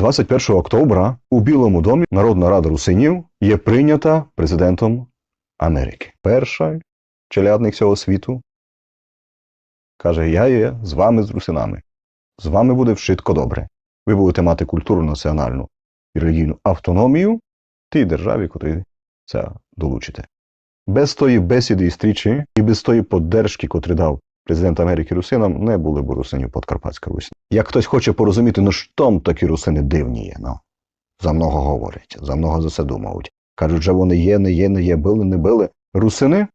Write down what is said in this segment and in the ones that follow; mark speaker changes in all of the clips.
Speaker 1: 21 октября у Білому домі Народна Рада Русинів є прийнята президентом Америки. Перший челядник цього світу каже: Я є з вами, з русинами. З вами буде вшитко добре. Ви будете мати культурну, національну і релігійну автономію тій державі, котрій це долучите. Без тої бесіди і стрічі і без тої поддержки, котрі дав президент Америки русинам, не були б русинів Подкарпатська Русь. Як хтось хоче порозуміти, ну що там такі русини дивні є, ну. За много говорять, за много за це думають. Кажуть, що вони є, не є, не є, били, не били. Русини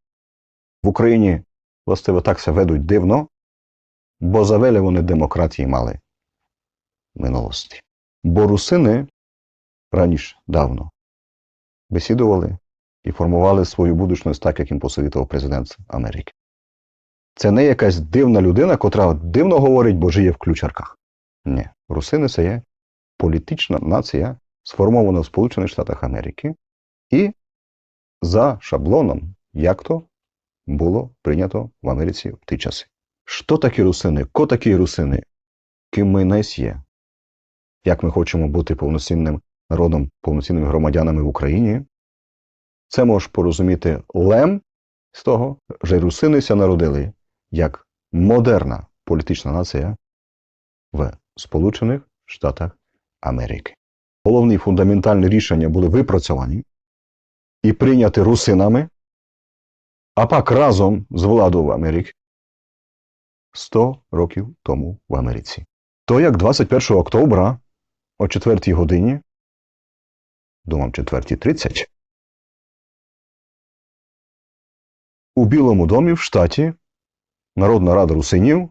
Speaker 1: в Україні, властиво, так се ведуть дивно, бо завели вони демократії мали в минулості. Бо русини раніше давно бесідували і формували свою будучність так, як їм посовітував президент Америки. Це не якась дивна людина, котра дивно говорить, бо жиє в ключарках. Ні, русини це є політична нація, сформована в Сполучених Штатах Америки, і за шаблоном, як то було прийнято в Америці в ті часи. Що такі русини? Ко такі русини? Ким ми несь є? Як ми хочемо бути повноцінним народом, повноцінними громадянами в Україні? Це можеш порозуміти лем з того, що русинися народили як модерна політична нація в Сполучених Штатах Америки. Головні фундаментальні рішення були випрацьовані і прийняті русинами, а пак разом з владою в Америці 100 років тому в Америці. То як 21 октября о 4 годині, думав 4.30, у Білому домі в штаті Народна Рада Русинів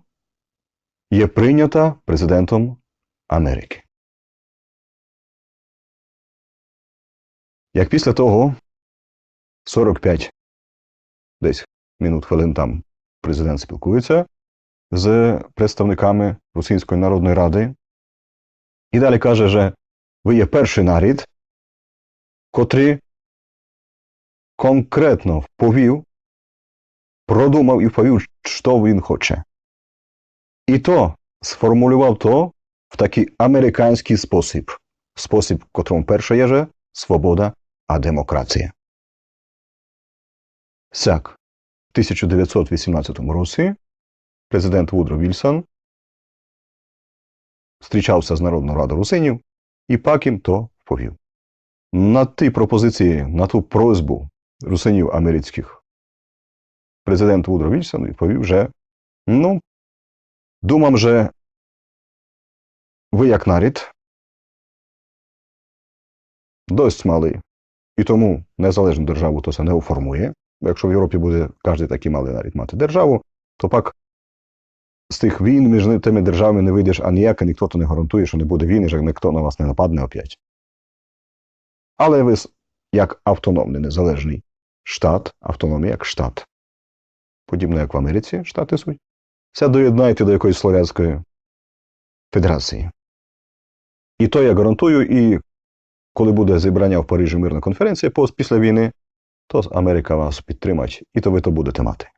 Speaker 1: є прийнята президентом Америки. Як після того 45 десь минут хвилин там президент спілкується з представниками Російської Народної Ради і далі каже, що ви є перший нарід, котрий конкретно вповів, продумав і вповів, що він хоче. І то сформулював то в такий американський спосіб. Спосіб, в котрому перше є же свобода, а демократія. Сяк, в 1918 році президент Вудро Вільсон зустрічався з Народною Радою Русинів і пак їм то вповів. На ті пропозиції, на ту просьбу русинів американських президент Вудро Вільсон відповів вже, ну, думам, що ви як нарід досить малий, і тому незалежну державу то це не оформує. Якщо в Європі буде кожен такий малий нарід мати державу, то пак з тих війн між тими державами не вийдеш а ніяк, і ніхто то не гарантує, що не буде війни, що ніхто на вас не нападне опять. Але ви, як автономний незалежний штат, автономія як штат, подібно як в Америці штати суть, це доєднаєте до якоїсь Слов'янської Федерації. І то я гарантую, і коли буде зібрання в Парижі мирна конференція після війни, то Америка вас підтримать, і то ви то будете мати.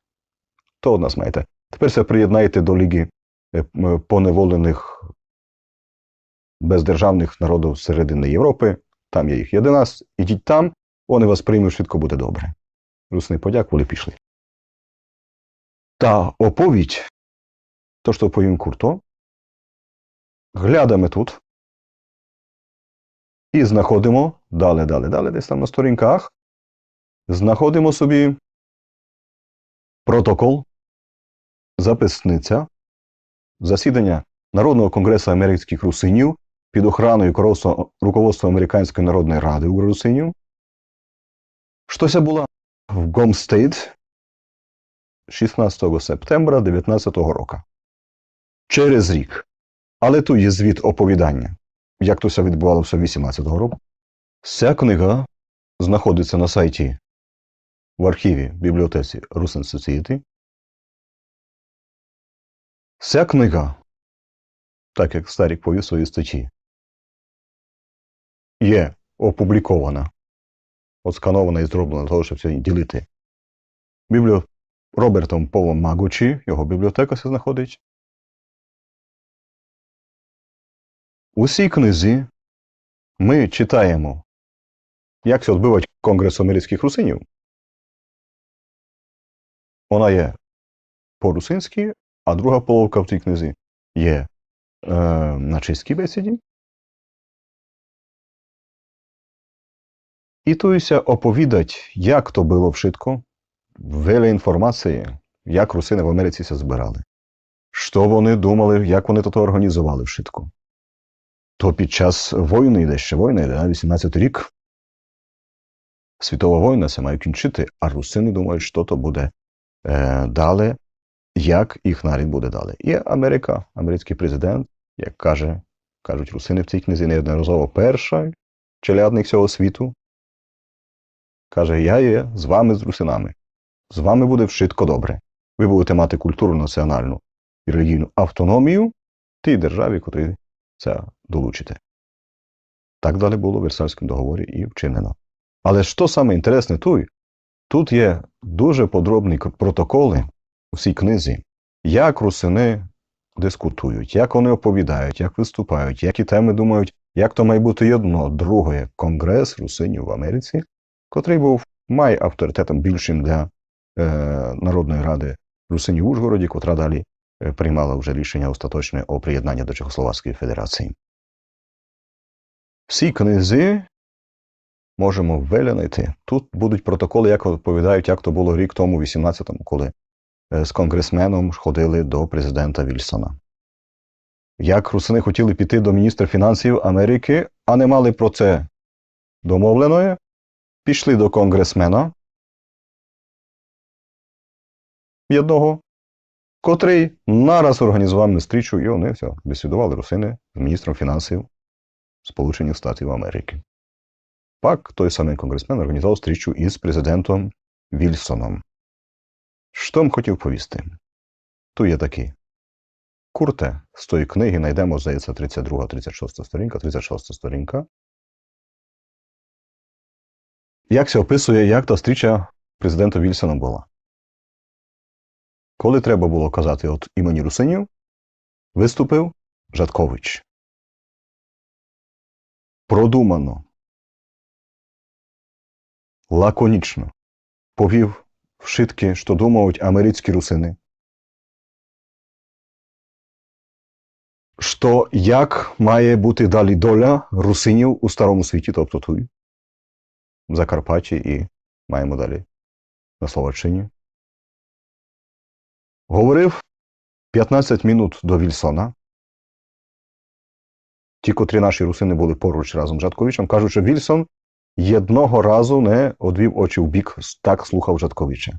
Speaker 1: То од нас маєте. Тепер се приєднайте до Ліги поневолених бездержавних народів середини Європи. Там є їх 11. Ідіть там, вони вас приймуть, швидко буде добре. Русни подякували, пішли. Та оповідь, то, що оповім Курто, глядаме тут. І знаходимо далі, далі, далі, десь там на сторінках, знаходимо собі протокол, записниця, засідання Народного конгресу американських русинів під охраною руководства Американської народної ради у русинів. Що це було в Гомстейт 16 септембра 19 року. Через рік. Але тут є звіт оповідання, як то все відбувалося 18 року. Ця книга знаходиться на сайті в архіві бібліотеці Russian Society. Ця книга, так як Старік повів свої статті, є опублікована, отсканована і зроблена для того, щоб сьогодні ділити бібліо... Робертом Полом Магучі, його бібліотека се знаходить. У цій книзі ми читаємо, як це відбивать Конгрес американських русинів, вона є по-русинськи, а друга половка в цій книзі є е, на чеській бесіді. І туюся оповідать, як то було вшитко, веле інформації, як русини в Америці се збирали. Що вони думали, як вони то організували вшитко. То під час війни йде ще війна, йде на 18 рік. Світова війна се має кінчити, а русини думають, що то буде е, далі, як їх нарід буде далі. І Америка, американський президент, як каже, кажуть русини в цій книзі неодноразово перша челядник цього світу, каже: Я є з вами з русинами. З вами буде вшитко добре. Ви будете мати культурну, національну і релігійну автономію тій державі, котрій це долучите. Так далі було в Версальському договорі і вчинено. Але що саме інтересне тут? Тут є дуже подробні протоколи у цій книзі, як русини дискутують, як вони оповідають, як виступають, які теми думають, як то має бути одно, друге конгрес русинів в Америці, котрий був має авторитетом більшим для Народної ради русинів в Ужгороді, котра далі е, приймала вже рішення остаточне о приєднанні до Чехословацької Федерації. Всі книзи можемо виглянути. Тут будуть протоколи, як розповідають, як то було рік тому, 18-му, коли е, з конгресменом ходили до президента Вільсона. Як русини хотіли піти до міністра фінансів Америки, а не мали про це домовленої, пішли до конгресмена одного, котрий нараз організував зустрічу, і вони все, бесідували русини з міністром фінансів Сполучених Штатів Америки. Пак той самий конгресмен організував зустрічу із президентом Вільсоном. Що б хотів повісти? Тут є такі. Курте з тої книги знайдемо, здається, 32, 36 сторінка, 36 сторінка. Як це описує, як та зустріча президента Вільсона була? Коли треба було казати от імені русинів, виступив Жаткович. Продумано, лаконічно повів вшитки, що думають американські русини. Що як має бути далі доля русинів у старому світі, тобто тут, в Закарпатті і маємо далі на Словаччині. Говорив 15 минут до Вільсона. Ті, котрі наші русини були поруч разом з Жатковичем, кажуть, що Вільсон єдного разу не одвів очі в бік, так слухав Жатковича.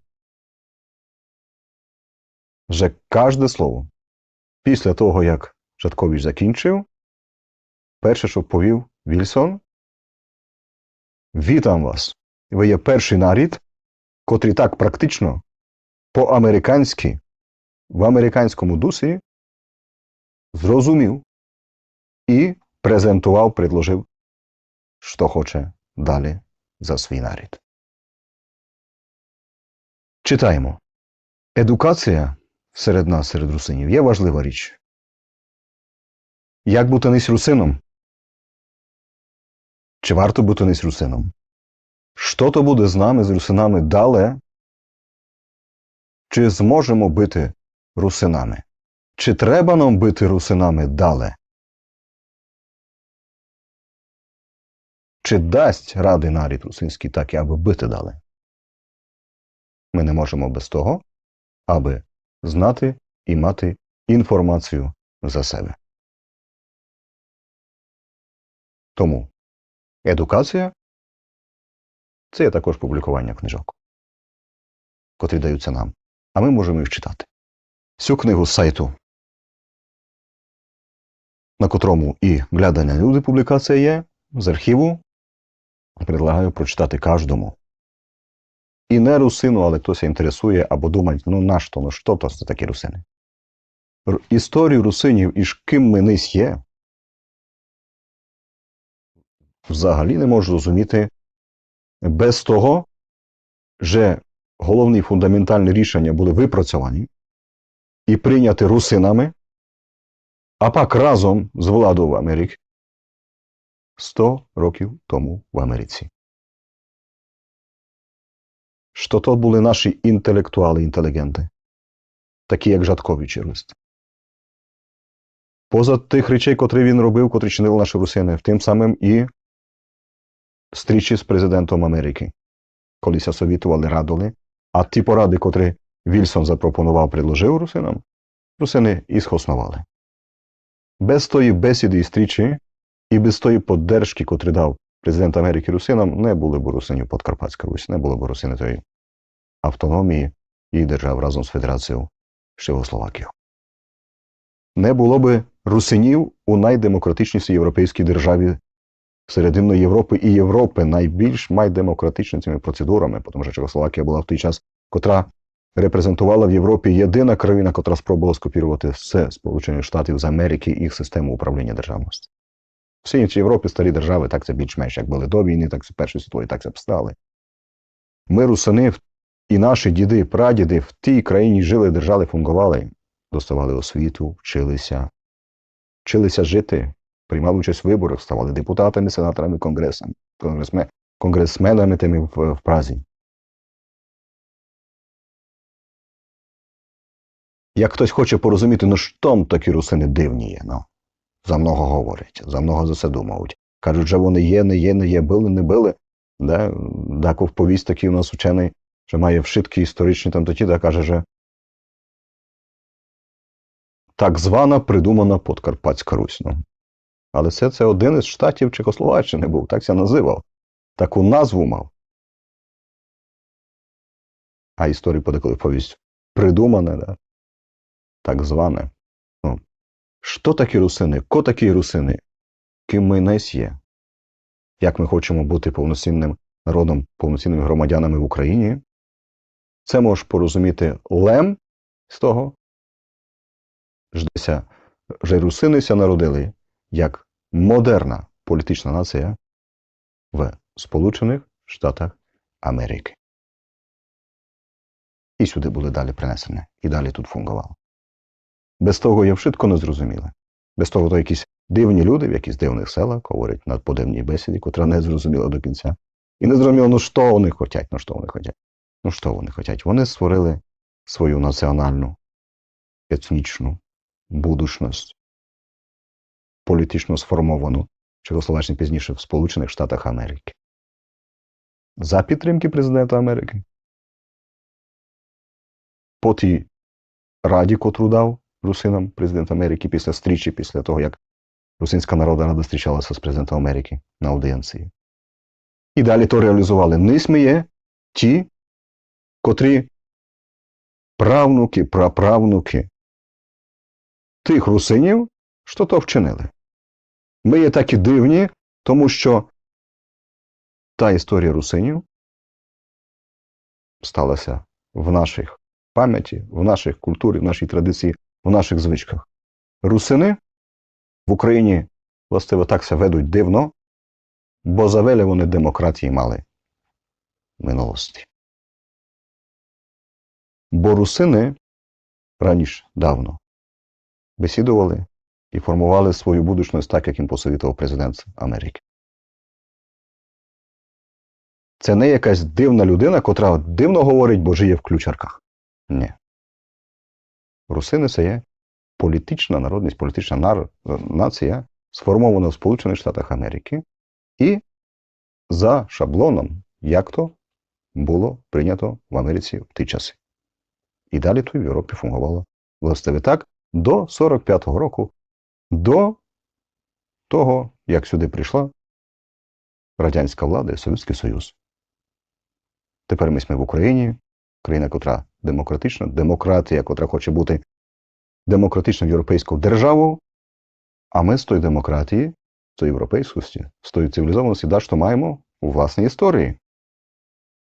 Speaker 1: Вже кожне слово. Після того, як Жаткович закінчив, перше, що повів Вільсон, вітам вас. Ви є перший нарід, котрий так практично, по-американськи, в американському дусі зрозумів і презентував, предложив, що хоче далі за свій нарід. Читаємо. Едукація серед нас, серед русинів, є важлива річ. Як бути нись русином? Чи варто бути нись русином? Що то буде з нами, з русинами далі? Чи зможемо бити русинами? Чи треба нам бити русинами далі? Чи дасть ради нарід русинський так, аби бити далі? Ми не можемо без того, аби знати і мати інформацію за себе. Тому едукація це є також публікування книжок, котрі даються нам, а ми можемо їх читати. Цю книгу з сайту, на котрому і глядання люди публікація є, з архіву, предлагаю прочитати кожному. І не русину, але хтось інтересує або думає, ну нащо, ну що то це такі русини? Р- Історію русинів і ж ким ми нись є, взагалі не можу розуміти без того, що головні фундаментальні рішення були випрацьовані і прийняті русинами, а пак разом з владою в Америки, 100 років тому в Америці. Що то були наші інтелектуали, інтелігенти, такі як Жаткович і Руст. Поза тих речей, котрі він робив, котрі чинили наші русини, тим самим і стрічі з президентом Америки, коли ся совітували, радили, а ті поради, котрі Вільсон запропонував, предложив русинам, русини і схоснували. Без тої бесіди і стрічі, і без тої поддержки, котрі дав президент Америки русинам, не були б русинів Подкарпатська Русь, не було б русини тої автономії і держав разом з Федерацією Чехословакію. Не було би русинів у найдемократичнішій європейській державі Серединної Європи і Європи найбільш майдемократичними процедурами, тому що Чехословакія була в той час, котра репрезентувала в Європі єдина країна, котра спробувала скопірувати все Сполучених Штатів з Америки їх систему управління державності. Всі інші Європи, старі держави, так це більш-менш як були до війни, так це Першої світової, так це встали. Ми, русини, і наші діди, прадіди в тій країні жили, держали, фунгували, доставали освіту, вчилися, вчилися жити, приймали участь в виборах, ставали депутатами, сенаторами, конгресами, конгресменами тими в, в Празі. Як хтось хоче порозуміти, ну що такі русини дивні є, ну, за много говорять, за много за це думають. Кажуть, що вони є, не є, не є, били, не били. Да? Даков повість такий у нас учений, що має вшитки історичні там тоді, да, каже, що так звана придумана Подкарпатська Русь. Ну. Але це, це один із штатів Чехословаччини був, так це називав. Таку назву мав. А історію подеколи повість придумане, да? Так зване. Ну, Що такі русини? Ко такі русини? Ким ми несь є? Як ми хочемо бути повноцінним народом, повноцінними громадянами в Україні? Це можеш порозуміти лем з того, ждеся, вже русинися народили як модерна політична нація в Сполучених Штатах Америки. І сюди були далі принесені, і далі тут фунгували. Без того я вшитко не зрозуміли. Без того, то якісь дивні люди в якісь дивних селах говорять на подивній бесіді, котра не зрозуміла до кінця. І не зрозуміло, ну що вони хочуть, ну що вони хочуть. Ну що вони хочуть? Вони створили свою національну, етнічну будучність, політично сформовану Чехословаччині пізніше в Сполучених Штатах Америки. За підтримки президента Америки. По тій раді, котру дав русинам президент Америки після стрічі, після того, як Русинська Народна Рада зустрічалася з президентом Америки на аудієнції. І далі то реалізували. Нисми є ті, котрі правнуки, праправнуки тих русинів, що то вчинили. Ми є такі дивні, тому що та історія русинів сталася в наших пам'яті, в наших культурі, в нашій традиції, в наших звичках. Русини в Україні, властиво, так се ведуть дивно, бо завелі вони демократії мали в минулості. Бо русини раніше давно бесідували і формували свою будучність так, як їм посовітував президент Америки. Це не якась дивна людина, котра дивно говорить, бо жиє в ключарках. Ні. Русини це є політична народність, політична нар... нація, сформована в Сполучених Штатах Америки, і за шаблоном, як то було прийнято в Америці в ті часи. І далі то в Європі фунгувало властиве так до 45-го року, до того, як сюди прийшла радянська влада і Совєтський Союз. Тепер ми в Україні, країна, котра демократична, демократія, котра хоче бути демократичною європейською державою, а ми з тої демократії, з тої європейськості, з тої цивілізованості, да, що маємо у власній історії.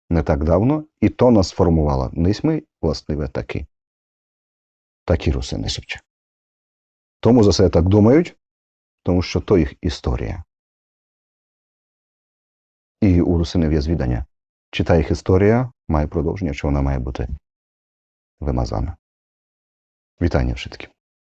Speaker 1: Не так давно і то нас формувало. Нисьми, властиве, таки. Такі руси несуть. Тому за це так думають, тому що то їх історія. І у русинів є звідання. Чи та їх історія має продовження, чи вона має бути вимазана. Вітання všetkým.